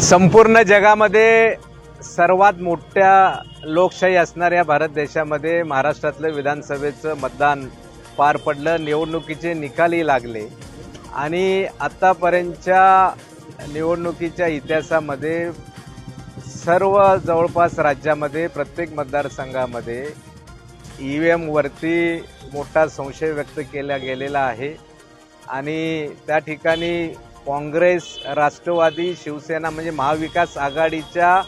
संपूर्ण जगामध्ये सर्वात मोठ्या लोकशाही असणाऱ्या भारत देशामध्ये महाराष्ट्रातलं विधानसभेचं मतदान पार पडलं निवडणुकीचे निकालही लागले. आणि आत्तापर्यंतच्या निवडणुकीच्या इतिहासामध्ये सर्व जवळपास राज्यामध्ये प्रत्येक मतदारसंघामध्ये ई व्ही एमवरती मोठा संशय व्यक्त केला गेलेला आहे. आणि त्या ठिकाणी काँग्रेस राष्ट्रवादी शिवसेना म्हणजे महाविकास आघाडीच्या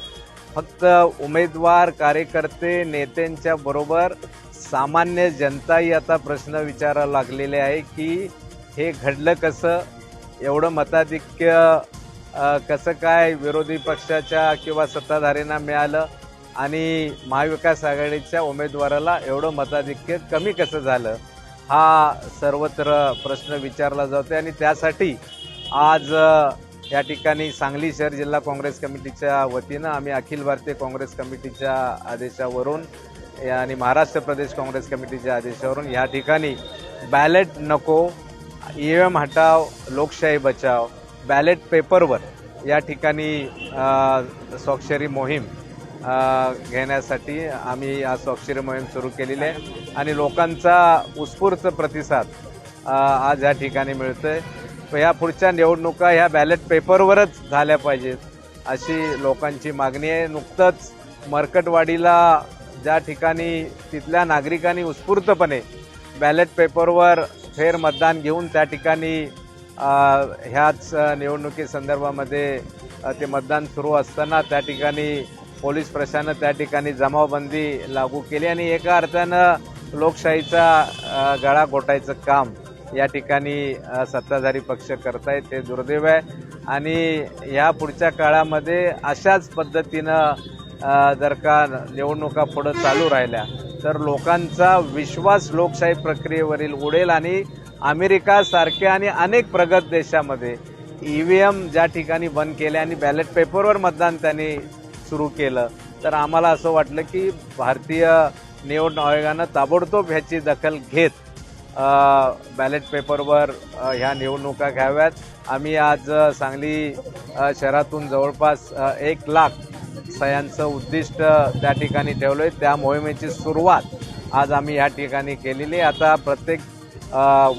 फक्त उमेदवार कार्यकर्ते नेत्यांच्या बरोबर सामान्य जनताही आता प्रश्न विचारायला लागलेले आहे की हे घडलं कसं? एवढं मताधिक्य कसं काय विरोधी पक्षाच्या किंवा सत्ताधाऱ्यांना मिळालं? आणि महाविकास आघाडीच्या उमेदवाराला एवढं मताधिक्य कमी कसं झालं? हा सर्वत्र प्रश्न विचारला जातो आणि त्यासाठी आज या ठिकाणी सांगली शहर जिल्हा काँग्रेस कमिटीच्या वतीनं आम्ही अखिल भारतीय काँग्रेस कमिटीच्या आदेशावरून आणि महाराष्ट्र प्रदेश काँग्रेस कमिटीच्या आदेशावरून या ठिकाणी बॅलेट नको ई एम हटाव लोकशाही बचाव बॅलेट पेपरवर या ठिकाणी स्वाक्षरी मोहीम घेण्यासाठी आम्ही आज स्वाक्षरी मोहीम सुरू केलेली आहे. आणि लोकांचा उत्स्फूर्त प्रतिसाद आज या ठिकाणी मिळतोय. आहे ह्या पुढच्या निवडणुका ह्या बॅलेट पेपरवरच झाल्या पाहिजेत. अशी लोकांची मागणी आहे. नुकतंच मरकटवाडीला ज्या ठिकाणी तिथल्या नागरिकांनी उत्स्फूर्तपणे बॅलेट पेपरवर फेर मतदान घेऊन त्या ठिकाणी ह्याच निवडणुकीसंदर्भामध्ये ते मतदान सुरू असताना त्या ठिकाणी पोलीस प्रशासनानं त्या ठिकाणी जमावबंदी लागू केली आणि एका अर्थानं लोकशाहीचा गळा घोटायचं काम या ठिकाणी सत्ताधारी पक्ष करतायत ते दुर्दैव आहे. आणि या पुढच्या काळामध्ये अशाच पद्धतीनं जर का निवडणुका पुढं चालू राहिल्या तर लोकांचा विश्वास लोकशाही प्रक्रियेवरील उडेल आणि अमेरिकासारख्या आणि अनेक प्रगत देशामध्ये ई व्ही एम ज्या ठिकाणी बंद केले आणि बॅलेट पेपरवर मतदान त्यांनी सुरू केलं तर आम्हाला असं वाटलं की भारतीय निवडणूक आयोगानं ताबडतोब ह्याची दखल घेत बॅलेट पेपरवर ह्या निवडणुका घ्याव्यात. आम्ही आज सांगली शहरातून जवळपास एक लाख सह्यांचं उद्दिष्ट त्या ठिकाणी ठेवलं आहे त्या मोहिमेची सुरुवात आज आम्ही या ठिकाणी केलेली आहे. आता प्रत्येक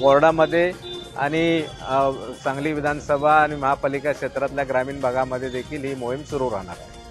वॉर्डामध्ये आणि सांगली विधानसभा आणि महापालिका क्षेत्रातल्या ग्रामीण भागामध्ये देखील ही मोहीम सुरू राहणार आहे.